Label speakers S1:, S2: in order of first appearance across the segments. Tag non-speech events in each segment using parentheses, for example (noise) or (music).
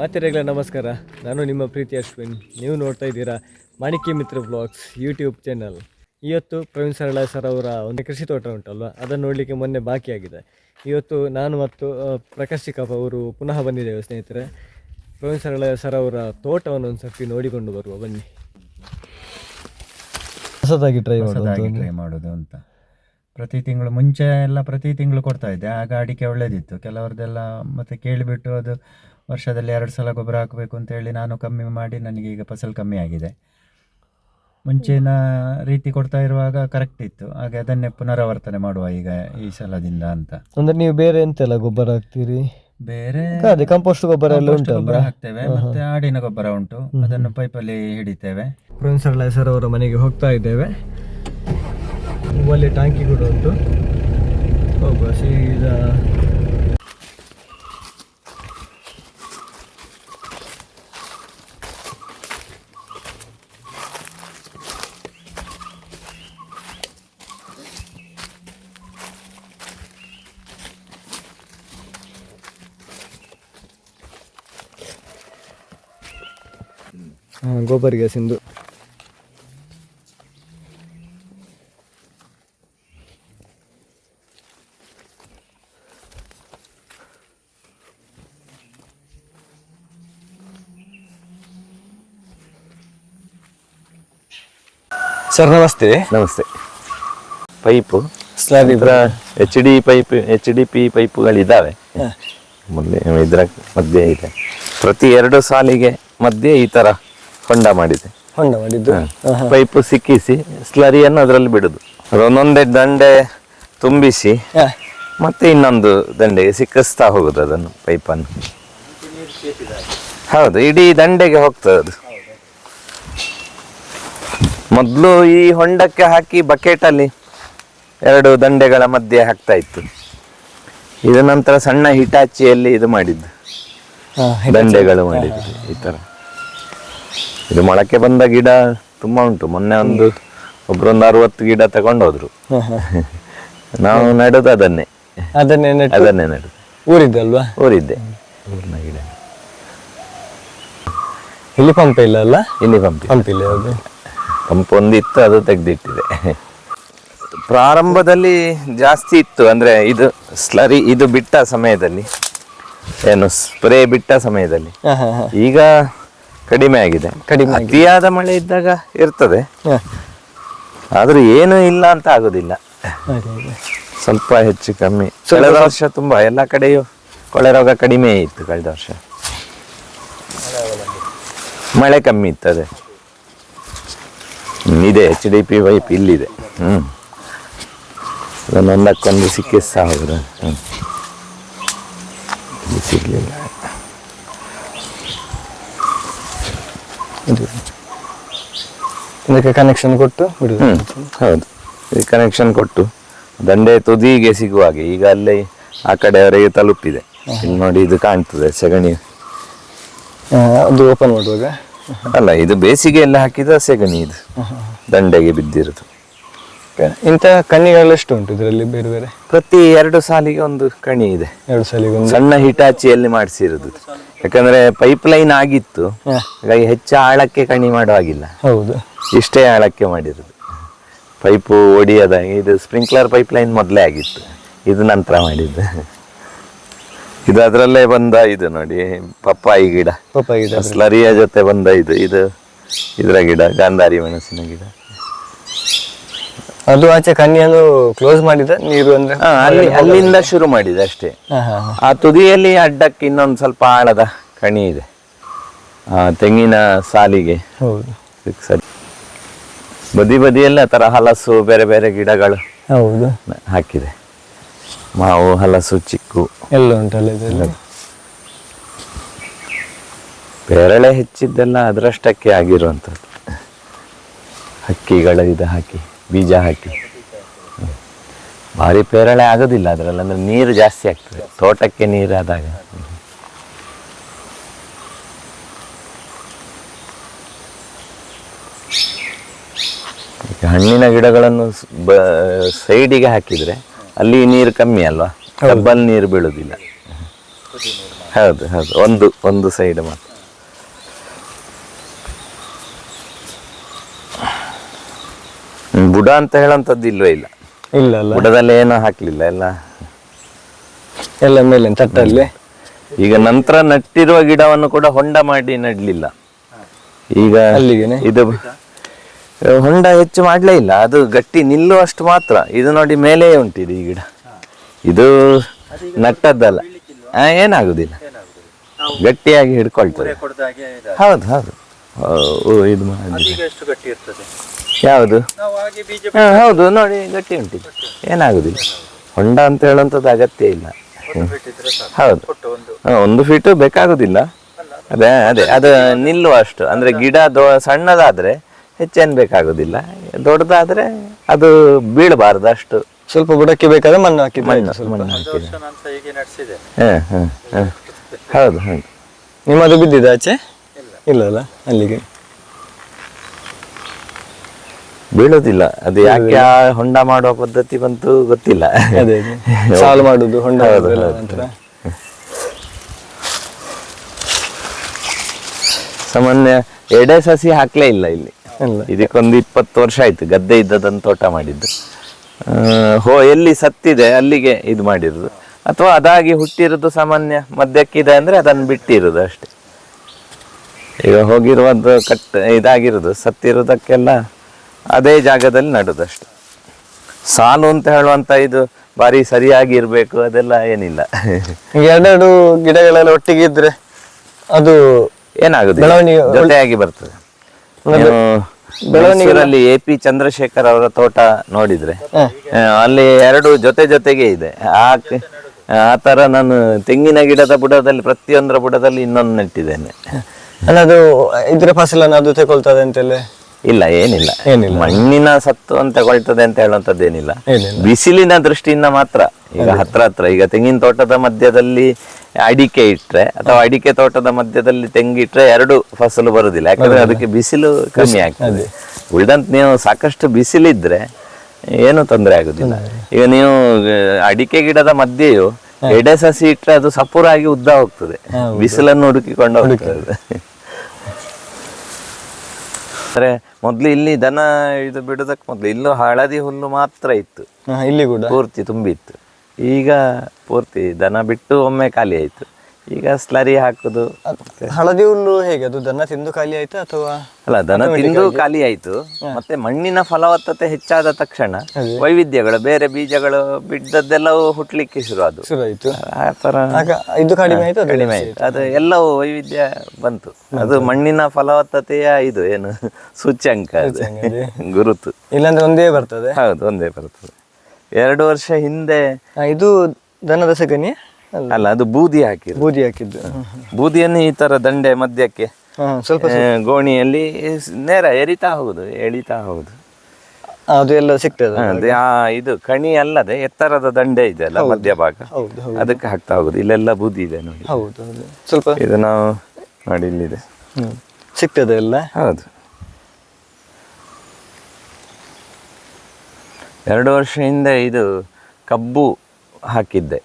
S1: ಮಾತೆರೆಗಳ ನಮಸ್ಕಾರ. ನಾನು ನಿಮ್ಮ ಪ್ರೀತಿ ಅಶ್ವಿನ್. ನೀವು ನೋಡ್ತಾ ಇದ್ದೀರಾ ಮಾಣಿಕ್ಯ ಮಿತ್ರ ಬ್ಲಾಗ್ಸ್ ಯೂಟ್ಯೂಬ್ ಚಾನಲ್. ಇವತ್ತು ಪ್ರವೀಣ್ ಸರಳ ಸರ್ ಅವರ ಒಂದು ಕೃಷಿ ತೋಟ ಉಂಟಲ್ವ? ಅದನ್ನು ನೋಡಲಿಕ್ಕೆ ಮೊನ್ನೆ ಬಾಕಿಯಾಗಿದೆ ಇವತ್ತು ನಾನು ಮತ್ತು ಪ್ರಕಾಶ್ ಚಿಕ್ಕಪ್ಪ ಅವರು ಪುನಃ ಬಂದಿದ್ದೇವೆ ಸ್ನೇಹಿತರೆ. ಪ್ರವೀಣ್ ಸರಳ ಸರ್ ಅವರ ತೋಟವನ್ನು ಒಂದು ಸರ್ತಿ ನೋಡಿಕೊಂಡು ಬರುವ ಬನ್ನಿ. ಹೊಸದಾಗಿ ಟ್ರೈ
S2: ಹೊಸದಾಗಿ ಟ್ರೈ ಮಾಡೋದು ಅಂತ. ಪ್ರತಿ ತಿಂಗಳು ಮುಂಚೆ ಎಲ್ಲ ಪ್ರತಿ ತಿಂಗಳು ಕೊಡ್ತಾ ಇದ್ದೆ. ಆಗ ಅಡಿಕೆ ಒಳ್ಳೇದಿತ್ತು. ಕೆಲವರದೆಲ್ಲ ಮತ್ತೆ ಕೇಳಿಬಿಟ್ಟು ಅದು ವರ್ಷದಲ್ಲಿ ಎರಡು ಸಲ ಗೊಬ್ಬರ ಹಾಕಬೇಕು ಅಂತ ಹೇಳಿ ನಾನು ಕಮ್ಮಿ ಮಾಡಿ ನನಗೆ ಈಗ ಫಸಲು ಕಮ್ಮಿ ಆಗಿದೆ. ಮುಂಚಿನ ರೀತಿ ಕೊಡ್ತಾ ಇರುವಾಗ ಕರೆಕ್ಟ್ ಇತ್ತು. ಹಾಗೆ ಅದನ್ನೇ ಪುನರಾವರ್ತನೆ ಮಾಡುವ ಈಗ ಈ ಸಲದಿಂದ ಅಂತ.
S1: ಅಂದ್ರೆ ನೀವು ಬೇರೆ ಎಂತೆಲ್ಲ ಗೊಬ್ಬರ ಹಾಕ್ತೀರಿ?
S2: ಬೇರೆ
S1: ಅದೇ ಕಂಪೋಸ್ಟ್ ಗೊಬ್ಬರ ಎಲ್ಲ
S2: ಉಂಟು ಗೊಬ್ಬರ ಹಾಕ್ತೇವೆ. ಮತ್ತೆ ಆಡಿನ ಗೊಬ್ಬರ ಉಂಟು. ಅದನ್ನು ಪೈಪಲ್ಲಿ ಹಿಡಿತೇವೆ.
S1: ಪ್ರೊಫೆಸರ್ ಸರಳ ಸರ್ ಅವರ ಮನೆಗೆ ಹೋಗ್ತಾ ಇದ್ದೇವೆ. ಒಳ್ಳೆ ಟ್ಯಾಂಕಿ ಕೂಡ ಉಂಟು. ಹೋಗುವ ಸೀದಾ ಗೋಬರ್ ಗ್ಯಾಸಿಂದು ಸರ್ ನಮಸ್ತೆ.
S3: ನಮಸ್ತೆ. Pipe.
S1: Slab
S3: H D pipe H D P ಪೈಪುಗಳಿದ್ದಾವೆ. ಮುಂದೆ ಇದರ ಮಧ್ಯೆ ಇದೆ. ಪ್ರತಿ ಎರಡು ಸಾಲಿಗೆ ಮಧ್ಯೆ ಈ ತರ ಹೊಂಡ ಮಾಡಿದೆ.
S1: ಹೊಂಡ ಮಾಡಿದ್ದು?
S3: ಪೈಪ್ ಸಿಕ್ಕಿಸಿ ಸ್ಲರಿಯನ್ನು ಅದರಲ್ಲಿ ಬಿಡುದು. ಅದೊಂದೊಂದೇ ದಂಡೆ ತುಂಬಿಸಿ ಮತ್ತೆ ಇನ್ನೊಂದು ದಂಡೆಗೆ ಸಿಕ್ಕಿಸ್ತಾ ಹೋಗುದು ಅದನ್ನು ಪೈಪನ್ನು. ಹೌದು ಇಡೀ ದಂಡೆಗೆ ಹೋಗ್ತದೆ ಅದು. ಮೊದಲು ಈ ಹೊಂಡಕ್ಕೆ ಹಾಕಿ ಬಕೆಟ್ ಅಲ್ಲಿ ಎರಡು ದಂಡೆಗಳ ಮಧ್ಯೆ ಹಾಕ್ತಾ ಇತ್ತು. ಇದು ನಂತರ ಸಣ್ಣ ಹಿಟಾಚಿಯಲ್ಲಿ ಇದು ಮಾಡಿದ್ದು. ದಂಡೆಗಳು ಮಾಡಿದ್ದು ಈ ತರ. ಇದು ಮೊಳಕೆ ಬಂದ ಗಿಡ ತುಂಬಾ ಉಂಟು. ಮೊನ್ನೆ ಒಂದು ಒಬ್ರೊಂದು ಅರವತ್ತು ಗಿಡ ತಗೊಂಡೋದ್ರು. ನಾವು ನೆಡುದು ಅದನ್ನೇ.
S1: ಅದನ್ನೇ ನೆಟ್ಟು.
S3: ಅದನ್ನೇ ನೆಡುದು.
S1: ಊರಿದ್ದಲ್ವಾ
S3: ಊರಿದ್ದೆ. ಊರಿನ ಗಿಡ.
S1: ಇಲ್ಲಿ ಪಂಪ್ ಇಲ್ಲ ಅಲ್ಲ?
S3: ಇಲ್ಲಿ ಪಂಪ್
S1: ಪಂಪ್ ಇಲ್ಲ
S3: ಪಂಪ್ ಒಂದಿತ್ತು ಅದು ತೆಗೆದಿಟ್ಟಿದೆ. ಪ್ರಾರಂಭದಲ್ಲಿ ಜಾಸ್ತಿ ಇತ್ತು ಅಂದ್ರೆ ಇದು ಸ್ಲರಿ ಇದು ಬಿಟ್ಟ ಸಮಯದಲ್ಲಿ. ಏನು ಸ್ಪ್ರೇ ಬಿಟ್ಟ ಸಮಯದಲ್ಲಿ. ಈಗ ಕಡಿಮೆ ಆಗಿದೆ.
S1: ಕಡಿಮೆ
S3: ಅತಿಯಾದ ಮಳೆ ಇದ್ದಾಗ ಇರ್ತದೆ.
S1: ಆದರೂ
S3: ಆದ್ರೂ ಏನು ಇಲ್ಲ ಅಂತ ಆಗೋದಿಲ್ಲ. ಸ್ವಲ್ಪ ಹೆಚ್ಚು ಕಮ್ಮಿ. ಕಳೆದ ವರ್ಷ ತುಂಬಾ ಎಲ್ಲ ಕಡೆಯೂ ಕೊಳೆ ರೋಗ ಕಡಿಮೆ ಇತ್ತು ಕಳೆದ ವರ್ಷ. ಮಳೆ ಕಮ್ಮಿ ಇತ್ತದೆ. ಅದೇ ಹ್ಮ್, ಇದೆ ಎಚ್ ಡಿ ಪಿ ವೈಪ್ ಇಲ್ಲಿದೆ. ಹ್ಮ್. ಅದನ್ನೊಂದಕ್ಕೊಂದು ಸಿಕ್ಕಿಸ್ತಾ ಹೋದ್ರೆ ಹ್ಮ್. ಇಲ್ಲಿ ಸಿಗ್ಲಿಲ್ಲ.
S1: ಇದು. ಇದಕ್ಕೆ ಕನೆಕ್ಷನ್ ಕೊಟ್ಟು ಬಿಡುದು
S3: ಹೌದು. ಈ ಕನೆಕ್ಷನ್ ಕೊಟ್ಟು. ದಂಡೆ ತುದಿಗೆ ಸಿಗುವ ಹಾಗೆ. ಈಗ ಅಲ್ಲೇ ಆ ಕಡೆಯವರೆಗೆ ತಲುಪಿದೆ. ಇಲ್ಲಿ ನೋಡಿ ಇದು ಕಾಣ್ತದೆ ಸೆಗಣಿ
S1: ಅದು ಓಪನ್ ಮಾಡುವಾಗ?
S3: ಅಲ್ಲ ಇದು ಬೇಸಿಗೆಯಲ್ಲಿ ಹಾಕಿದ ಸೆಗಣಿ ಇದು. ದಂಡೆಗೆ ಬಿದ್ದಿರೋದು.
S1: ಇಂಥ ಕಣಿಗಳೆಷ್ಟು ಎಷ್ಟು ಉಂಟು ಇದರಲ್ಲಿ ಬೇರೆ ಬೇರೆ?
S3: ಪ್ರತಿ ಎರಡು ಸಾಲಿಗೆ ಒಂದು ಕಣಿ ಇದೆ.
S1: ಎರಡು ಸಾಲಿಗೆ ಒಂದು.
S3: ಸಣ್ಣ ಹಿಟಾಚಿಯಲ್ಲಿ ಮಾಡಿಸಿರೋದು. ಯಾಕಂದ್ರೆ ಪೈಪ್ ಲೈನ್ ಆಗಿತ್ತು. ಹಾಗಾಗಿ ಹೆಚ್ಚು ಆಳಕ್ಕೆ ಕಣಿ ಮಾಡುವಾಗಿಲ್ಲ.
S1: ಹೌದು.
S3: ಇಷ್ಟೇ ಆಳಕ್ಕೆ ಮಾಡಿರೋದು. ಪೈಪು ಒಡಿಯದ ಇದು ಸ್ಪ್ರಿಂಕ್ಲರ್ ಪೈಪ್ ಲೈನ್ ಮೊದಲೇ ಆಗಿತ್ತು. ಇದು ನಂತರ ಮಾಡಿದ್ದು. ಇದು ಅದರಲ್ಲೇ ಬಂದ ಇದು ನೋಡಿ ಪಪ್ಪಾಯಿ ಗಿಡ.
S1: ಪಪ್ಪಾಯಿ ಗಿಡ
S3: ಸ್ಲರಿಯ ಜೊತೆ ಬಂದ ಇದು. ಇದು ಇದರ ಗಿಡ ಗಾಂಧಾರಿ ಮೆಣಸಿನ ಗಿಡ.
S1: ಅದು ಆಚೆ ಕನ್ಯನ್ನು ಕ್ಲೋಸ್ ಮಾಡಿದ ನೀರು ಅಂದ್ರೆ
S3: ಹಾ, ಅಲ್ಲಿ ಅಲ್ಲಿಂದ ಶುರು ಮಾಡಿದೆ ಅಷ್ಟೇ.
S1: ಹಾ ಹಾ ಹಾ.
S3: ಆ ತುದಿಯಲ್ಲಿ ಅಡ್ಡಕ್ಕೆ ಇನ್ನೊಂದು ಸ್ವಲ್ಪ ಆಳದ ಕಣಿ ಇದೆ. ಆ ತೆಂಗಿನ ಸಾಲಿಗೆ.
S1: ಹೌದು.
S3: ಸರಿ. ಬದಿ ಬದಿಯಲ್ಲಿ ಆ ಥರ ಹಲಸು ಬೇರೆ ಬೇರೆ ಗಿಡಗಳು
S1: ಹೌದು.
S3: ಹಾಕಿದೆ. ಮಾವು ಹಲಸು ಚಿಕ್ಕು.
S1: ಎಲ್ಲ ಉಂಟಲ್ಲ ಇದೆಲ್ಲ
S3: ಪೇರಳೆ ಹೆಚ್ಚಿದ್ದೆಲ್ಲ ಅದರಷ್ಟಕ್ಕೆ ಆಗಿರುವಂಥದ್ದು. ಹಕ್ಕಿಗಳ ಇದು ಹಾಕಿ. ಬೀಜ ಹಾಕಿ. ಭಾರಿ ಪೇರಳೆ ಆಗೋದಿಲ್ಲ ಅದರಲ್ಲಿ ಅಂದರೆ ನೀರು ಜಾಸ್ತಿ ಆಗ್ತದೆ ತೋಟಕ್ಕೆ ನೀರು ಆದಾಗ. ಹಣ್ಣಿನ ಗಿಡಗಳನ್ನು ಬ ಸೈಡಿಗೆ ಹಾಕಿದ್ರೆ ಅಲ್ಲಿ ನೀರು ಕಮ್ಮಿ ಅಲ್ವಾ? ಡಬ್ಬಲ್ ನೀರು ಬೀಳುವುದಿಲ್ಲ ಹೌದು ಹೌದು ಒಂದು ಒಂದು ಸೈಡ್ ಮಾತ್ರ. ಬುಡ ಅಂತ ಹೇಳಂತದ್ದು ಇಲ್ವೇ ಇಲ್ಲ.
S1: ಇಲ್ಲ ಅಲ್ಲ
S3: ಬುಡದಲ್ಲಿ ಏನೂ ಹಾಕ್ಲಿಲ್ಲ ಎಲ್ಲ.
S1: ಎಲ್ಲ ಮೇಲೆ ತಟ್ಟಲ್ಲಿ.
S3: ಈಗ ನಂತರ ನಟ್ಟಿರುವ ಗಿಡವನ್ನು ಕೂಡ ಹೊಂಡ ಮಾಡಿ ನಡ್ಲಿಲ್ಲ. ಈಗ
S1: ಅಲ್ಲಿಗೆ
S3: ಇದು ಹೊಂಡ ಹೆಚ್ಚು ಮಾಡ್ಲೇ ಇಲ್ಲ ಅದು ಗಟ್ಟಿ ನಿಲ್ಲುವಷ್ಟು ಮಾತ್ರ. ಇದು ನೋಡಿ ಮೇಲೆ ಉಂಟಿದೆ ಈ ಗಿಡ. ಇದು ನಟ್ಟದ್ದಲ್ಲ. ಆ, ಏನಾಗುದಿಲ್ಲ. ಗಟ್ಟಿಯಾಗಿ ಹಿಡ್ಕೊಳ್ತದೆ. ಹೌದು ಹೌದು. ಓ, ಇದು ಮಾಡಿ ಯಾವುದು? ಹಾ, ಹೌದು ನೋಡಿ ಗಟ್ಟಿ ಉಂಟು. ಏನಾಗುದಿಲ್ಲ. ಹೊಂಡ ಅಂತ ಹೇಳುವಂಥದ್ದು ಅಗತ್ಯ ಇಲ್ಲ. ಹೌದು.
S2: ಒಂದು.
S3: ಹಾ, ಒಂದು ಫೀಟು ಬೇಕಾಗುದಿಲ್ಲ. ಅದೇ ಅದೇ ಅದು ನಿಲ್ಲುವ ಅಷ್ಟು ಅಂದ್ರೆ ಗಿಡ ದೊ ಸಣ್ಣದಾದ್ರೆ ಹೆಚ್ಚೇನು ಬೇಕಾಗುದಿಲ್ಲ. ದೊಡ್ಡದಾದ್ರೆ ಅದು ಬೀಳಬಾರ್ದು ಅಷ್ಟು.
S1: ಸ್ವಲ್ಪ ಬುಡಕ್ಕೆ ಬೇಕಾದ್ರೆ ಮಣ್ಣು ಹಾಕಿ
S3: ಮಣ್ಣು
S1: ಸ್ವಲ್ಪ.
S3: ಮಣ್ಣು
S2: ಹಾಕಿ.
S3: ಹಾಂ ಹಾಂ ಹಾಂ. ಹೌದು ಹೌದು.
S1: ನಿಮ್ಮದು ಬಿದ್ದಿದೆ ಆಚೆ? ಇಲ್ಲ ಅಲ್ಲ ಅಲ್ಲಿಗೆ.
S3: ಬೀಳೋದಿಲ್ಲ. ಅದು ಯಾಕೆ ಆ ಹೊಂಡ ಮಾಡುವ ಪದ್ಧತಿ ಬಂತು ಗೊತ್ತಿಲ್ಲ.
S1: ಅದೇ. ಸಾಲು ಮಾಡುದು ಹೊಂಡ
S3: ಸಾಮಾನ್ಯ ಎಡೆ ಸಸಿ ಹಾಕ್ಲೇ ಇಲ್ಲ ಇಲ್ಲಿ. ಇದಕ್ಕೊಂದು ಇಪ್ಪತ್ತು ವರ್ಷ ಆಯ್ತು ಗದ್ದೆ ಇದ್ದದನ್ನು ತೋಟ ಮಾಡಿದ್ದು. ಹೋ ಎಲ್ಲಿ ಸತ್ತಿದೆ ಅಲ್ಲಿಗೆ ಇದು ಮಾಡಿರೋದು. ಅಥವಾ ಅದಾಗಿ ಹುಟ್ಟಿರೋದು ಸಾಮಾನ್ಯ ಮದ್ಯಕ್ಕಿದೆ ಅಂದ್ರೆ ಅದನ್ನು ಬಿಟ್ಟಿರೋದು ಅಷ್ಟೇ. ಈಗ ಹೋಗಿರುವಂತ ಕಟ್ ಇದಾಗಿರೋದು ಸತ್ತಿರೋದಕ್ಕೆಲ್ಲ ಅದೇ ಜಾಗದಲ್ಲಿ ನಡೆದಷ್ಟು. ಸಾಲು ಅಂತ ಹೇಳುವಂತ ಇದು ಬಾರಿ ಸರಿಯಾಗಿ ಇರ್ಬೇಕು ಅದೆಲ್ಲ ಏನಿಲ್ಲ.
S1: ಎರಡೆರಡು ಗಿಡಗಳೆಲ್ಲ ಒಟ್ಟಿಗೆ ಇದ್ರೆ ಅದು
S3: ಏನಾಗುತ್ತೆ
S1: ಬೆಳವಣಿಗೆ
S3: ಜೊತೆಯಾಗಿ ಬರ್ತದೆ. ಬೆಳವಣಿಗೆಯಲ್ಲಿ ಎ ಪಿ ಚಂದ್ರಶೇಖರ್ ಅವರ ತೋಟ ನೋಡಿದ್ರೆ ಅಲ್ಲಿ ಎರಡು ಜೊತೆ ಜೊತೆಗೆ ಇದೆ. ಆ ಆ ತರ ನಾನು ತೆಂಗಿನ ಗಿಡದ ಬುಡದಲ್ಲಿ ಪ್ರತಿಯೊಂದರ ಬುಡದಲ್ಲಿ ಇನ್ನೊಂದು ನೆಟ್ಟಿದ್ದೇನೆ
S1: ಅದು ಇದ್ರ ಫಸಲನ್ನು ಅದು ತಗೊಳ್ತದೆ ಅಂತೆಲ್ಲ.
S3: ಇಲ್ಲ ಏನಿಲ್ಲ.
S1: ಏನಿಲ್ಲ.
S3: ಮಣ್ಣಿನ ಸತ್ತು ಅಂತ ತಗೊಳ್ತದೆ ಅಂತ ಹೇಳುವಂತದ್ದು ಏನಿಲ್ಲ.
S1: ಏನಿಲ್ಲ.
S3: ಬಿಸಿಲಿನ ದೃಷ್ಟಿಯಿಂದ ಮಾತ್ರ. ಈಗ ಹತ್ರ ಹತ್ರ ಈಗ ತೆಂಗಿನ ತೋಟದ ಮಧ್ಯದಲ್ಲಿ ಅಡಿಕೆ ಇಟ್ರೆ ಅಥವಾ ಅಡಿಕೆ ತೋಟದ ಮಧ್ಯದಲ್ಲಿ ತೆಂಗಿಟ್ರೆ ಎರಡು ಫಸಲು ಬರುದಿಲ್ಲ. ಯಾಕಂದ್ರೆ ಅದಕ್ಕೆ ಬಿಸಿಲು ಕಮ್ಮಿ ಆಗ್ತದೆ. ಉಳಿದಂತ ನೀವು ಸಾಕಷ್ಟು ಬಿಸಿಲಿದ್ರೆ ಏನು ತೊಂದರೆ ಆಗುದಿಲ್ಲ. ಈಗ ನೀವು ಅಡಿಕೆ ಗಿಡದ ಮಧ್ಯೆಯು ಎಡೆ ಸಸಿ ಇಟ್ರೆ ಅದು ಸಪೂರಾಗಿ ಉದ್ದ ಹೋಗ್ತದೆ. ಬಿಸಿಲನ್ನು ಹುಡುಕಿಕೊಂಡು ಹೋಗ್ತದೆ. (laughs) ಅಂದ್ರೆ ಮೊದ್ಲು ಇಲ್ಲಿ ದನ ಇದು ಬಿಡೋದಕ್ಕೆ ಮೊದ್ಲು ಇಲ್ಲೂ ಹಳದಿ ಹುಲ್ಲು ಮಾತ್ರ ಇತ್ತು.
S1: ಇಲ್ಲಿ ಕೂಡ.
S3: ಪೂರ್ತಿ ತುಂಬಿತ್ತು. ಈಗ ಪೂರ್ತಿ ದನ ಬಿಟ್ಟು ಒಮ್ಮೆ ಖಾಲಿ ಆಯ್ತು. ಈಗ ಸ್ಲರಿ ಹಾಕುದು.
S1: ಹಳದಿ ಹುಲ್ಲು ಹೇಗೆ? ಅದು ದನ ತಿಂದು ಖಾಲಿ ಆಯ್ತು ಅಥವಾ
S3: ಅಲ್ಲ ದನ ತಿಂದು ಖಾಲಿ ಆಯ್ತು. ಮತ್ತೆ ಮಣ್ಣಿನ ಫಲವತ್ತತೆ ಹೆಚ್ಚಾದ ತಕ್ಷಣ ವೈವಿಧ್ಯಗಳು ಬೇರೆ ಬೀಜಗಳು ಬಿದ್ದದ್ದೆಲ್ಲವೂ ಹುಟ್ಲಿಕ್ಕೆ ಶುರು ಅದು
S1: ಶುರು ಆಯ್ತು
S3: ಆ ತರ
S1: ಇದು ಕಡಿಮೆ ಆಯ್ತು
S3: ಕಡಿಮೆ ಆಯ್ತು. ಅದು ಎಲ್ಲವೂ ವೈವಿಧ್ಯ ಬಂತು. ಅದು ಮಣ್ಣಿನ ಫಲವತ್ತತೆಯ ಇದು ಏನು? (laughs) ಸೂಚ್ಯಂಕ (laughs) ಗುರುತು.
S1: ಇಲ್ಲಾಂದ್ರೆ ಒಂದೇ ಬರ್ತದೆ.
S3: ಹೌದು ಒಂದೇ ಬರ್ತದೆ. ಎರಡು ವರ್ಷ ಹಿಂದೆ
S1: ಇದು ದನದ ಸಗಣಿ? ಅಲ್ಲ
S3: ಅದು ಬೂದಿ ಹಾಕಿದ್ರು
S1: ಬೂದಿ ಹಾಕಿದ್ದು.
S3: ಬೂದಿಯನ್ನು ಈ ತರ ದಂಡೆ ಮಧ್ಯಕ್ಕೆ
S1: ಸ್ವಲ್ಪ
S3: ಗೋಣಿಯಲ್ಲಿ ನೇರ ಎರಿತಾ ಹೋಗುದು ಎಳಿತಾ ಹೋಗುದು
S1: ಅದು ಎಲ್ಲ ಸಿಗ್ತದೆ
S3: ಇದು ಕಣಿ ಅಲ್ಲದೆ ಎತ್ತರದ ದಂಡೆ ಇದೆ ಅಲ್ಲ ಮಧ್ಯ
S1: ಭಾಗ. ಹೌದು
S3: ಅದಕ್ಕೆ ಹಾಕ್ತಾ ಹೋಗುದು. ಇಲ್ಲೆಲ್ಲ ಬೂದಿ ಇದೆ ನೋಡಿ.
S1: ಹೌದು ಸ್ವಲ್ಪ.
S3: ಇದು ನಾವು ನೋಡಿ ಇಲ್ಲಿದೆ.
S1: ಸಿಗ್ತದೆ ಎಲ್ಲ.
S3: ಹೌದು. ಎರಡು ವರ್ಷ ಹಿಂದೆ ಇದು ಕಬ್ಬು ಹಾಕಿದ್ದೆ.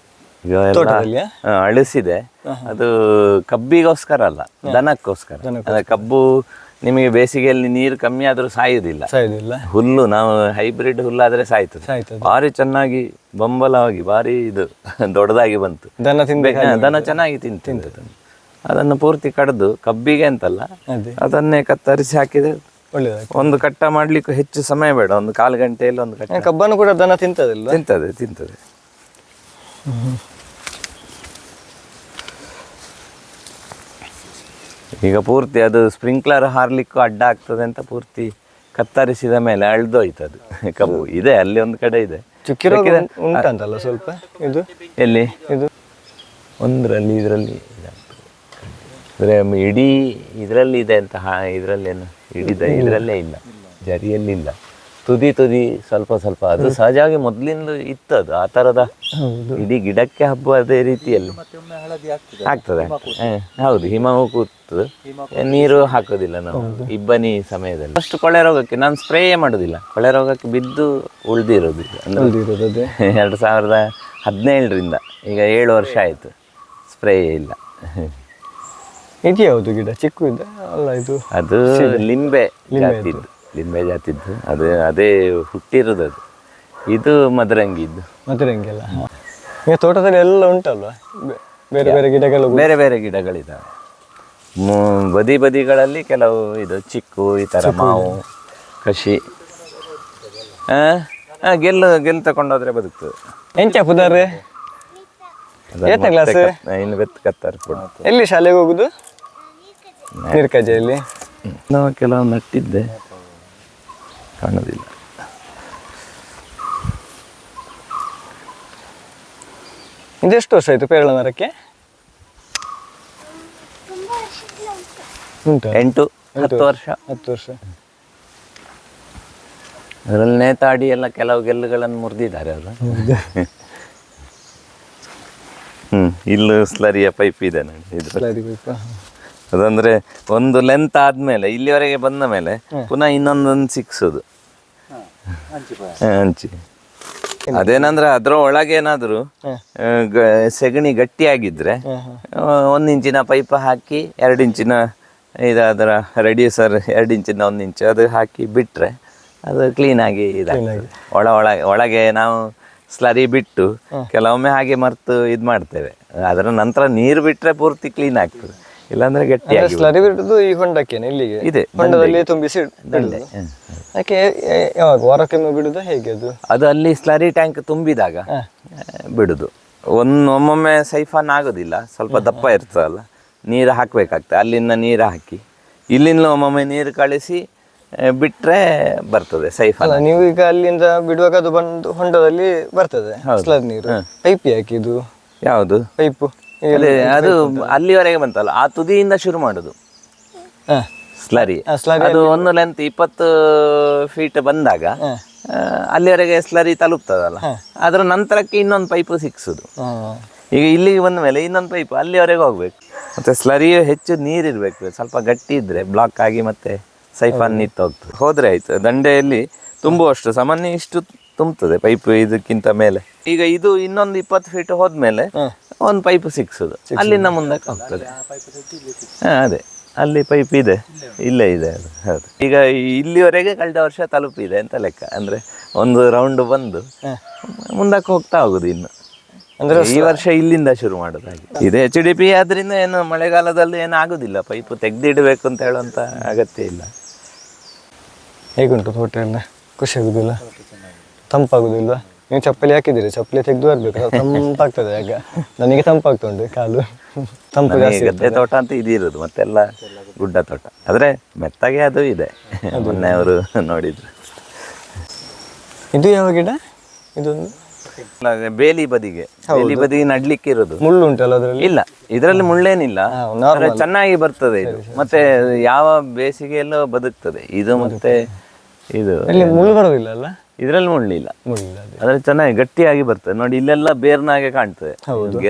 S3: ಅಳಿಸಿದೆ. ಅದು ಕಬ್ಬಿಗೋಸ್ಕರ ಅಲ್ಲ ದನಕ್ಕೋಸ್ಕರ. ಅಂದ್ರೆ ಕಬ್ಬು ನಿಮಗೆ ಬೇಸಿಗೆಯಲ್ಲಿ ನೀರು ಕಮ್ಮಿ ಆದ್ರೂ ಸಾಯುವುದಿಲ್ಲ.
S1: ಸಾಯುದಿಲ್ಲ
S3: ಹುಲ್ಲು ನಾವು ಹೈಬ್ರಿಡ್ ಹುಲ್ಲು ಆದ್ರೆ
S1: ಸಾಯ್ತದೆ.
S3: ಭಾರಿ ಚೆನ್ನಾಗಿ ಬಂಬಲವಾಗಿ ಭಾರಿ ಇದು ದೊಡ್ಡದಾಗಿ ಬಂತು.
S1: ದನ
S3: ತಿನ್ಬೇಕು ದನ ಚೆನ್ನಾಗಿ ತಿಂತಿಂತದೆ ಅದನ್ನು ಪೂರ್ತಿ ಕಡ್ದು ಕಬ್ಬಿಗೆ ಅಂತಲ್ಲ
S1: ಅದೇ.
S3: ಅದನ್ನೇ ಕತ್ತರಿಸಿ ಹಾಕಿದ್ರೆ ಒಂದು ಕಟ್ಟ ಮಾಡ್ಲಿಕ್ಕೂ ಹೆಚ್ಚು ಸಮಯ ಬೇಡ. ಒಂದು ಕಾಲು ಗಂಟೆಯಲ್ಲಿ ಒಂದು ಕಟ್ಟ.
S1: ಕಬ್ಬನ್ನು ಕೂಡ ದನ ತಿಂತದಿಲ್ಲ
S3: ತಿಂತದೆ ತಿಂತದೆ. ಈಗ ಪೂರ್ತಿ ಅದು ಸ್ಪ್ರಿಂಕ್ಲರ್ ಹಾರ್ಲಿಕ್ಕೂ ಅಡ್ಡ ಆಗ್ತದೆ ಅಂತ ಪೂರ್ತಿ ಕತ್ತರಿಸಿದ ಮೇಲೆ ಅಳ್ದೋಯ್ತು ಅದು. ಕಬ್ಬು ಇದೆ ಅಲ್ಲಿ ಒಂದು ಕಡೆ ಇದೆ.
S1: ಉಂಟಂತಲ್ಲ ಸ್ವಲ್ಪ? ಇದು?
S3: ಎಲ್ಲಿ?
S1: ಇದು?
S3: ಒಂದರಲ್ಲಿ ಇದರಲ್ಲಿ ಇದೆ ಇಡೀ ಇದರಲ್ಲಿ ಇದೆ ಅಂತ ಹಾ ಇದರಲ್ಲೇನು ಹಿಡಿದ ಇದರಲ್ಲೇ ಇಲ್ಲ. ಜರಿಯಲ್ಲಿ ಇಲ್ಲ. ತುದಿ ತುದಿ ಸ್ವಲ್ಪ ಸ್ವಲ್ಪ. ಅದು ಸಹಜವಾಗಿ ಮೊದಲಿಂದ ಇತ್ತದು ಅದು ಆ ಥರದ ಇಡೀ ಗಿಡಕ್ಕೆ ಹಬ್ಬ ಅದೇ ರೀತಿಯಲ್ಲಿ ಆಗ್ತದೆ. ಹೌದು ಹಿಮವು ಕೂತು ನೀರು ಹಾಕೋದಿಲ್ಲ ನಾವು ಇಬ್ಬನಿ ಸಮಯದಲ್ಲಿ. ಫಸ್ಟ್ ಕೊಳೆ ರೋಗಕ್ಕೆ ನಾನು ಸ್ಪ್ರೇಯೇ ಮಾಡೋದಿಲ್ಲ. ಕೊಳೆ ರೋಗಕ್ಕೆ ಬಿದ್ದು ಉಳ್ದಿರೋದು. ಅಂದ್ರೆ (laughs) ಎರಡು ಸಾವಿರದ ಹದಿನೇಳರಿಂದ ಈಗ ಏಳು ವರ್ಷ ಆಯಿತು. ಸ್ಪ್ರೇ ಇಲ್ಲ.
S1: ಇದು ಯಾವುದು ಗಿಡ? ಚಿಕ್ಕ ಇದೆ ಅಲ್ಲ ಇದು
S3: ಅದು ಲಿಂಬೆ ಜಾತಿದ್ದು. ಲಿಂಬೆ ಜಾತಿದ್ದು ಅದೇ ಅದೇ ಹುಟ್ಟಿರೋದು ಅದು. ಇದು ಮದರಂಗಿದ್ದು.
S1: ಮದರಂಗಿ ಅಲ್ಲ ಈಗ ತೋಟದಲ್ಲಿ ಎಲ್ಲ ಉಂಟಲ್ವಾ? ಬೇರೆ ಬೇರೆ ಗಿಡಗಳು
S3: ಬೇರೆ ಬೇರೆ ಗಿಡಗಳಿದ್ದಾವೆ ಬದಿ ಬದಿಗಳಲ್ಲಿ ಕೆಲವು ಇದು ಚಿಕ್ಕು ಈ ಥರ ಮಾವು ಕಷಿ ಆ, ಆ, ಗೆಲ್ಲು ಗೆಲ್ಲು ತಗೊಂಡೋದ್ರೆ ಬದುಕ್ತದೆ.
S1: ಎಂಚ ಪುದಾರೆ
S3: ಇನ್ನು ಬೆತ್ತ ಕತ್ತಾರೆ ಕೂಡ.
S1: ಎಲ್ಲಿ ಶಾಲೆಗೆ ಹೋಗುದು? ನೀರ್ಕಜೆಯಲ್ಲಿ?
S3: ನಾವು ಕೆಲವು ನಟ್ಟಿದ್ದೆ. ಕಾಣೋದಿಲ್ಲ
S1: ಇದೆಷ್ಟು ವರ್ಷ ಆಯ್ತು ಪೇರಳ ಮರಕ್ಕೆ? ಉಂಟು?
S3: ಎಂಟು ಹತ್ತು ವರ್ಷ.
S1: ಹತ್ತು ವರ್ಷ.
S3: ಅದರಲ್ಲಿ ನೇತಾಡಿ ಎಲ್ಲ ಕೆಲವು ಗೆಲ್ಲುಗಳನ್ನು ಮುರಿದಿದ್ದಾರೆ ಅವರು. ಹ್ಮ್ ಇಲ್ಲೂ ಸ್ಲರಿಯ ಪೈಪ್ ಇದೆ ನೋಡಿ
S1: ಪೈಪ.
S3: ಅದಂದ್ರೆ ಒಂದು ಲೆಂತ್ ಆದ್ಮೇಲೆ ಇಲ್ಲಿವರೆಗೆ ಬಂದ ಮೇಲೆ ಪುನಃ ಇನ್ನೊಂದೊಂದು ಸಿಕ್ಸೋದು. ಹಂಚಿ ಅದೇನಂದ್ರೆ ಅದ್ರ ಒಳಗೆ ಏನಾದ್ರು ಆ, ಗ- ಸೆಗಣಿ ಗಟ್ಟಿಯಾಗಿದ್ರೆ ಒಂದು ಇಂಚಿನ ಪೈಪ್ ಹಾಕಿ ಎರಡು ಇಂಚಿನ ಇದರ ರೆಡ್ಯೂಸರ್ ಎರಡು ಇಂಚಿನ ಒಂದು ಇಂಚು ಅದು ಹಾಕಿ ಬಿಟ್ರೆ ಅದು ಕ್ಲೀನ್ ಆಗಿ ಇದಾಗ್ತದೆ. ಒಳ ಒಳಗೆ ಒಳಗೆ ನಾವು ಸ್ಲರಿ ಬಿಟ್ಟು ಕೆಲವೊಮ್ಮೆ ಹಾಗೆ ಮರ್ತು ಇದು ಮಾಡ್ತೇವೆ. ಅದರ ನಂತರ ನೀರು ಬಿಟ್ರೆ ಪೂರ್ತಿ ಕ್ಲೀನ್ ಆಗ್ತದೆ. ಇಲ್ಲಾಂದ್ರೆ ಗಟ್ಟಿ
S1: ಸ್ಲರಿ ಬಿಡುದು ಈ ಹೊಂಡಕ್ಕೆ ಇಲ್ಲಿಗೆ?
S3: ಇದೆ,
S1: ಹೊಂಡದಲ್ಲಿ ತುಂಬಿಸಿ. ಯಾಕೆ ಯಾವಾಗ? ವಾರಕ್ಕೊಮ್ಮೆ ಬಿಡುದು ಹೇಗೆ ಅದು?
S3: ಅದು ಅಲ್ಲಿ ಸ್ಲರಿ ಟ್ಯಾಂಕ್ ತುಂಬಿದಾಗ ಬಿಡುದು. ಒಂದು ಒಮ್ಮೊಮ್ಮೆ ಸೈಫಾನ್ ಆಗೋದಿಲ್ಲ ಸ್ವಲ್ಪ ದಪ್ಪ ಇರ್ತದಲ್ಲ ನೀರು ಹಾಕಬೇಕಾಗ್ತದೆ ಅಲ್ಲಿಂದ ನೀರು ಹಾಕಿ. ಇಲ್ಲಿಂದ ಒಮ್ಮೊಮ್ಮೆ ನೀರು ಕಳಿಸಿ ಬಿಟ್ರೆ ಬರ್ತದೆ ಸೈಫಾನ್.
S1: ಅಲ್ಲ ನೀವು ಈಗ ಅಲ್ಲಿಂದ ಬಿಡುವಾಗ ಅದು ಬಂದು ಹೊಂಡದಲ್ಲಿ ಬರ್ತದೆ ಸ್ಲರಿ ನೀರು. ಪೈಪ್ ಹಾಕಿದು
S3: ಯಾವುದು?
S1: ಪೈಪು.
S3: ಅದೇ ಅದು ಅಲ್ಲಿವರೆಗೆ ಬಂತಲ್ಲ ಆ ತುದಿಯಿಂದ ಶುರು ಮಾಡುದು. ಸ್ಲರಿ. ಅದು ಒಂದು ಲೆಂತ್ ಇಪ್ಪತ್ತು ಫೀಟ್ ಬಂದಾಗ ಅಲ್ಲಿವರೆಗೆ ಸ್ಲರಿ ತಲುಪ್ತದಲ್ಲ. ಅದರ ನಂತರಕ್ಕೆ ಇನ್ನೊಂದು ಪೈಪು ಸಿಕ್ಸುದು. ಈಗ ಇಲ್ಲಿಗೆ ಬಂದ ಮೇಲೆ ಇನ್ನೊಂದು ಪೈಪ್ ಅಲ್ಲಿವರೆಗೆ ಹೋಗ್ಬೇಕು. ಮತ್ತೆ ಸ್ಲರಿಯು ಹೆಚ್ಚು ನೀರಿರ್ಬೇಕು ಸ್ವಲ್ಪ ಗಟ್ಟಿ ಇದ್ರೆ ಬ್ಲಾಕ್ ಆಗಿ ಮತ್ತೆ ಸೈಫಾನ್ ನಿಂತು ಹೋಗ್ತದೆ. ಹೋದ್ರೆ ಆಯ್ತು ದಂಡೆಯಲ್ಲಿ ತುಂಬುವಷ್ಟು ಸಾಮಾನ್ಯ ಇಷ್ಟು ತುಂಬುತ್ತದೆ ಪೈಪ್ ಇದಕ್ಕಿಂತ ಮೇಲೆ. ಈಗ ಇದು ಇನ್ನೊಂದು ಇಪ್ಪತ್ತು ಫೀಟ್ ಹೋದ್ಮೇಲೆ ಒಂದು ಪೈಪ್ ಸಿಕ್ಸುದು. ಅಲ್ಲಿಂದ ಮುಂದಕ್ಕೆ ಹೋಗ್ತದೆ. ಹಾ ಅದೇ. ಅಲ್ಲಿ ಪೈಪ್ ಇದೆ. ಇಲ್ಲೇ ಇದೆ ಅದು. ಹೌದು. ಈಗ ಇಲ್ಲಿವರೆಗೆ ಕಳೆದ ವರ್ಷ ತಲುಪಿದೆ ಅಂತ ಲೆಕ್ಕ. ಅಂದ್ರೆ ಒಂದು ರೌಂಡ್ ಬಂದು ಮುಂದಕ್ಕೆ ಹೋಗ್ತಾ ಹೋಗುದು ಇನ್ನು. ಅಂದ್ರೆ ಈ ವರ್ಷ ಇಲ್ಲಿಂದ ಶುರು ಮಾಡೋದಾಗಿ ಹಾಗೆ. ಇದು ಎಚ್ ಡಿ ಪಿ ಆದ್ರಿಂದ ಏನು ಮಳೆಗಾಲದಲ್ಲಿ ಏನು ಆಗುದಿಲ್ಲ. ಪೈಪ್ ತೆಗ್ದಿಡ್ಬೇಕು ಅಂತ ಹೇಳುವಂತ ಅಗತ್ಯ ಇಲ್ಲ.
S1: ಹೇಗುಂಟು ತೋಟ ಎಲ್ಲ? ಖುಷಿ ಆಗುದಿಲ್ಲ? ತಂಪಾಗುದಿಲ್ವಾ ನೀವು ಚಪ್ಪಲಿ ಹಾಕಿದ್ದೀರಿ ಚಪ್ಪಲಿ ತೆಗೆದು ಬರ್ಬೇಕು. ತಂಪಾಗ್ತದೆ ಆಗ. ನನಗೆ ತಂಪಾಗ್ತುಂಟು ಕಾಲು. ತಂಪು ಜಾಸ್ತಿ
S3: ಗದ್ದೆ ತೋಟ ಅಂತ ಇದಿರೋದು ಮತ್ತೆಲ್ಲ ಗುಡ್ಡ ತೋಟ. ಆದ್ರೆ ಮೆತ್ತಗೆ ಅದು ಇದೆ. ಮೊನ್ನೆ ಅವರು ನೋಡಿದ್ರು.
S1: ಇದು ಯಾವ ಗಿಡ? ಇದೊಂದು
S3: ಬೇಲಿ ಬದಿಗೆ. ಬೇಲಿ ಬದಿಗೆ ನಡ್ಲಿಕ್ಕೆ ಇರೋದು.
S1: ಮುಳ್ಳು ಉಂಟಲ್ಲ ಅದರಲ್ಲಿ?
S3: ಇಲ್ಲ ಇದರಲ್ಲಿ ಮುಳ್ಳೇನಿಲ್ಲ. ಚೆನ್ನಾಗಿ ಬರ್ತದೆ ಇದು. ಮತ್ತೆ ಯಾವ ಬೇಸಿಗೆಯಲ್ಲೂ ಬದುಕ್ತದೆ. ಇದು ಮತ್ತೆ ಇದು
S1: ಮುಳ್ಳು ಬರೋದಿಲ್ಲ ಅಲ್ಲ?
S3: ಇದರಲ್ಲಿ ಮುಳ್ಳಿಲ್ಲ. ಅದ್ರಲ್ಲಿ ಚೆನ್ನಾಗಿ ಗಟ್ಟಿಯಾಗಿ ಬರ್ತದೆ. ನೋಡಿ ಇಲ್ಲೆಲ್ಲ ಬೇರ್ನಾಗೆ ಕಾಣ್ತದೆ.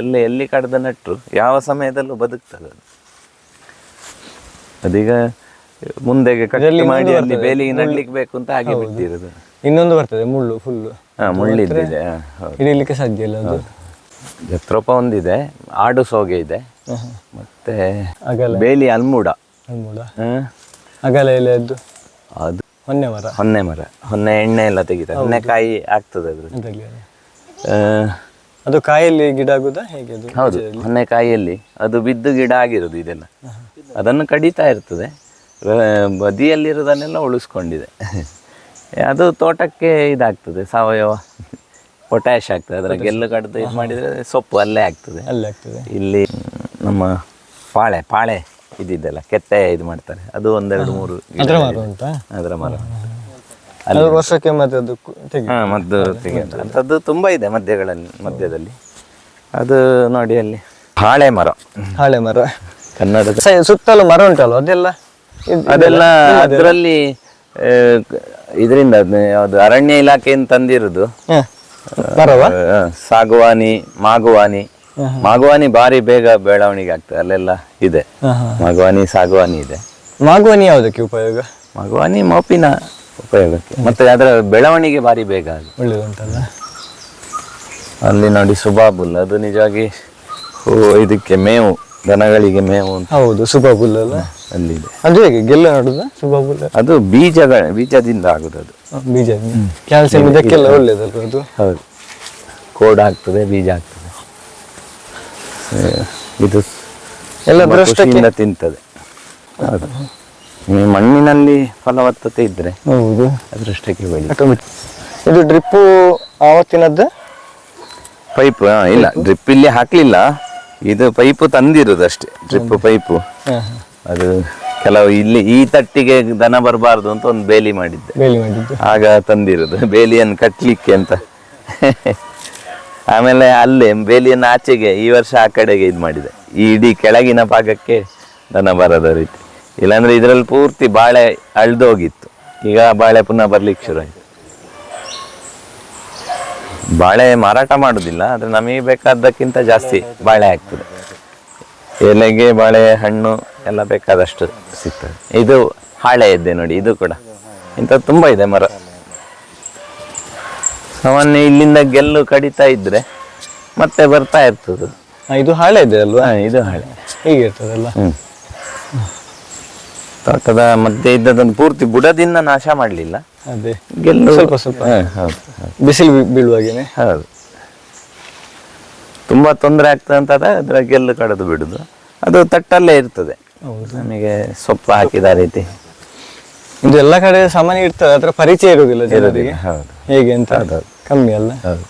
S3: ಎಲ್ಲ ಎಲ್ಲಿ ಕಡ್ದ ನೆಟ್ಟರು ಯಾವ ಸಮಯದಲ್ಲೂ ಬದುಕ್ತದೆ ಅದು. ಅದೀಗ ಮುಂದೆಗೆ ಕಟ್ಟಿ ಮಾಡಿ ಅಲ್ಲಿ ಬೇಲಿಗೆ ನಡ್ಲಿಕ್ಕೆ ಬೇಕು ಅಂತ ಹಾಗೆ ಬಿಟ್ಟಿರೋದು.
S1: ಇನ್ನೊಂದು ಬರ್ತದೆ ಮುಳ್ಳು ಫುಲ್ಲು
S3: ಹಾ ಮುಳ್ಳಿದ್ದಿದೆ.
S1: ಹಿಡಿಲಿಕ್ಕೆ ಸಾಧ್ಯ ಇಲ್ಲ ಅದು.
S3: ಜತ್ರೋಪ ಒಂದಿದೆ ಆಡು ಸೋಗೆ ಇದೆ. ಮತ್ತೆ
S1: ಅಗಲ.
S3: ಬೇಲಿ ಅಲ್ಮೂಡ.
S1: ಅಲ್ಮೂಡ. ಅಗಲ ಎಲೆಯದ್ದು.
S3: ಅದು
S1: ಹೊನ್ನೆ ಮರ.
S3: ಹೊನ್ನೆ ಮರ. ಹೊನ್ನೆ ಎಣ್ಣೆ ಎಲ್ಲ ತೆಗಿತಾರೆ. ಹೊನ್ನೆಕಾಯಿ ಆಗ್ತದೆ ಅದ್ರ
S1: ಅದು. ಕಾಯಲ್ಲಿ ಗಿಡ ಆಗುದಾ? ಹೇಗೆ ಅದು?
S3: ಹೌದು. ಹೊನ್ನೆಕಾಯಿಯಲ್ಲಿ ಅದು ಬಿದ್ದು ಗಿಡ ಆಗಿರೋದು ಇದೆಲ್ಲ. ಅದನ್ನು ಕಡಿತಾ ಇರ್ತದೆ. ಬದಿಯಲ್ಲಿರೋದನ್ನೆಲ್ಲ ಉಳಿಸ್ಕೊಂಡಿದೆ. ಅದು ತೋಟಕ್ಕೆ ಇದಾಗ್ತದೆ. ಸಾವಯವ ಪೊಟ್ಯಾಶ್ ಆಗ್ತದೆ. ಅದರ ಗೆಲ್ಲು ಕಡ್ದು ಇದು ಮಾಡಿದರೆ ಸೊಪ್ಪು ಅಲ್ಲೇ ಆಗ್ತದೆ.
S1: ಅಲ್ಲೇ ಆಗ್ತದೆ.
S3: ಇಲ್ಲಿ ನಮ್ಮ ಪಾಳೆ ಪಾಳೆ. ಇದಿದ್ದೆಲ್ಲ ಕೆತ್ತೆ ಇದು ಮಾಡ್ತಾರೆ. ಅದು ಒಂದೆರಡು ಮೂರು
S1: ಅದರ ಮರ. ಉಂಟಾ
S3: ಅದರ ಮರ.
S1: ಅದು ವರ್ಷಕ್ಕೆ ಮತ್ತೆ ಅದು
S3: ಹಾ ಮದ್ದು ಅಂಥದ್ದು ತುಂಬಾ ಇದೆ ಮಧ್ಯಗಳಲ್ಲಿ ಮಧ್ಯದಲ್ಲಿ. ಅದು ನೋಡಿ ಅಲ್ಲಿ. ಹಾಳೆ ಮರ.
S1: ಹಾಳೆ ಮರ.
S3: ಕನ್ನಡದ
S1: ಸ- ಸುತ್ತಲೂ ಮರ ಉಂಟಲ್ಲ ಅದೆಲ್ಲ?
S3: ಅದೆಲ್ಲ ಅದರಲ್ಲಿ ಇದರಿಂದ ಯಾವುದು ಅರಣ್ಯ ಇಲಾಖೆಯಿಂದ ತಂದಿರುದು. ಸಾಗುವಾನಿ ಮಾಗುವಾನಿ. ಮಾಗುವಾನಿ ಬಾರಿ ಬೇಗ ಬೆಳವಣಿಗೆ ಆಗ್ತದೆ ಅಲ್ಲೆಲ್ಲ ಇದೆ. ಮಾಗವಾನಿ ಸಾಗವಾನಿ ಇದೆ.
S1: ಮಾಗುವಾನಿ ಯಾವುದಕ್ಕೆ ಉಪಯೋಗ?
S3: ಮಾಗವಾನಿ ಮೋಪಿನ ಉಪಯೋಗಕ್ಕೆ. ಮತ್ತೆ ಅದರ ಬೆಳವಣಿಗೆ ಬಾರಿ ಬೇಗ
S1: ಅದು
S3: ಅಲ್ಲಿ ನೋಡಿ ಸುಬಾಬುಲ್ ಅದು ನಿಜವಾಗಿ ಇದಕ್ಕೆ ಮೇವು ದನಗಳಿಗೆ ಮೇವು ಅಂತ.
S1: ಹೌದು ಸುಬಾಬುಲ್ ಅಲ್ಲ?
S3: ಅಲ್ಲಿದೆ.
S1: ಅದು ಹೇಗೆ ಗೆಲ್ಲ ನೋಡುದ ಸುಬಾಬುಲ್?
S3: ಅದು ಬೀಜಗಳ ಬೀಜದಿಂದ ಆಗುದು ಅದು.
S1: ಬೀಜ ಕ್ಯಾಲ್ಸಿಯಂ ಇದಕ್ಕೆಲ್ಲ ಒಳ್ಳೇದಲ್ಲ ಅದು?
S3: ಹೌದು. ಕೋಡ್ ಆಗ್ತದೆ ಬೀಜ ಆಗ್ತದೆ. ಇದು
S1: ಎಲ್ಲ
S3: ದೃಷ್ಟಿಯಿಂದ ತಿಂತದೆ. ಹೌದು. ಈ ಮಣ್ಣಿನಲ್ಲಿ ಫಲವತ್ತತೆ ಇದ್ರೆ
S1: ಹೌದು.
S3: ಅದೃಷ್ಟಕ್ಕೆ ಬೆಳಿ
S1: ಇದು ಡ್ರಿಪ್ಪು ಆವತ್ತಿನದ್ದು?
S3: ಪೈಪ್ ಇಲ್ಲ ಡ್ರಿಪ್ ಇಲ್ಲಿ ಹಾಕ್ಲಿಲ್ಲ. ಇದು ಪೈಪ್ ತಂದಿರುದು ಅಷ್ಟೇ ಡ್ರಿಪ್ ಪೈಪು. ಅದು ಕೆಲವು ಇಲ್ಲಿ ಈ ತಟ್ಟಿಗೆ ದನ ಬರಬಾರ್ದು ಅಂತ ಒಂದು ಬೇಲಿ ಮಾಡಿದ್ದೆ.
S1: ಬೇಲಿ ಮಾಡಿದ್ದು.
S3: ಆಗ ತಂದಿರೋದು ಬೇಲಿಯನ್ನು ಕಟ್ಲಿಕ್ಕೆ ಅಂತ. (laughs) ಆಮೇಲೆ ಅಲ್ಲಿ ಬೇಲಿಯನ್ನು ಆಚೆಗೆ ಈ ವರ್ಷ ಆ ಕಡೆಗೆ ಇದು ಮಾಡಿದೆ. ಈ ಇಡೀ ಕೆಳಗಿನ ಭಾಗಕ್ಕೆ ದನ ಬರದ ರೀತಿ. ಇಲ್ಲಾಂದ್ರೆ ಇದರಲ್ಲಿ ಪೂರ್ತಿ ಬಾಳೆ ಅಳ್ದೋಗಿತ್ತು. ಈಗ ಬಾಳೆ ಪುನಃ ಬರ್ಲಿಕ್ಕೆ ಶುರು ಆಯ್ತು. ಬಾಳೆ ಮಾರಾಟ ಮಾಡುದಿಲ್ಲ, ಆದ್ರೆ ನಮಗೆ ಬೇಕಾದಕ್ಕಿಂತ ಜಾಸ್ತಿ ಬಾಳೆ ಆಗ್ತದೆ. ಎಲೆಗೆ ಬಾಳೆ, ಹಣ್ಣು ಎಲ್ಲ ಬೇಕಾದಷ್ಟು ಸಿಗ್ತದೆ. ಇದು ಹಾಳೆ ಇದ್ದೆ ನೋಡಿ, ಇದು ಕೂಡ. ಇಂಥದ್ದು ತುಂಬಾ ಇದೆ ಮರ. ಸಾಮಾನ್ಯ ಇಲ್ಲಿಂದ ಗೆಲ್ಲು ಕಡಿತಾ ಇದ್ರೆ ಮತ್ತೆ ಬರ್ತಾ ಇರ್ತದೆ.
S1: ಇದು ಹಾಳೆ ಇದೆ ಅಲ್ವಾ?
S3: ಇದು ಹಾಳೆ.
S1: ಹೀಗೆ ಇರ್ತದಲ್ಲ
S3: ತೋಟದ ಮಧ್ಯೆ ಇದ್ದದನ್ನು ಪೂರ್ತಿ ಬುಡದಿಂದ ನಾಶ ಮಾಡಲಿಲ್ಲ.
S1: ಅದೇ.
S3: ಗೆಲ್ಲು
S1: ಸ್ವಲ್ಪ ಸ್ವಲ್ಪ.
S3: ಹೌದು ಹೌದು.
S1: ಬಿಸಿಲು ಬೀಳುವಾಗೇನೆ?
S3: ಹೌದು. ತುಂಬಾ ತೊಂದರೆ ಆಗ್ತದೆ ಅದರ ಅದ್ರ ಗೆಲ್ಲು ಕಡದು ಬಿಡುದು. ಅದು ತಟ್ಟಲ್ಲೇ ಇರ್ತದೆ.
S1: ಹೌದು.
S3: ನಮಗೆ ಸೊಪ್ಪು ಹಾಕಿದ ರೀತಿ.
S1: ಇದು ಎಲ್ಲ ಕಡೆ ಸಾಮಾನ್ಯ ಇರ್ತದೆ ಅದ್ರ ಪರಿಚಯ ಇರುವುದಿಲ್ಲ ಜನರಿಗೆ.
S3: ಹೌದು.
S1: ಹೇಗೆ ಅಂತ?
S3: ಹೌದೌದು.
S1: ಕಮ್ಮಿ ಅಲ್ಲ?
S3: ಹೌದು.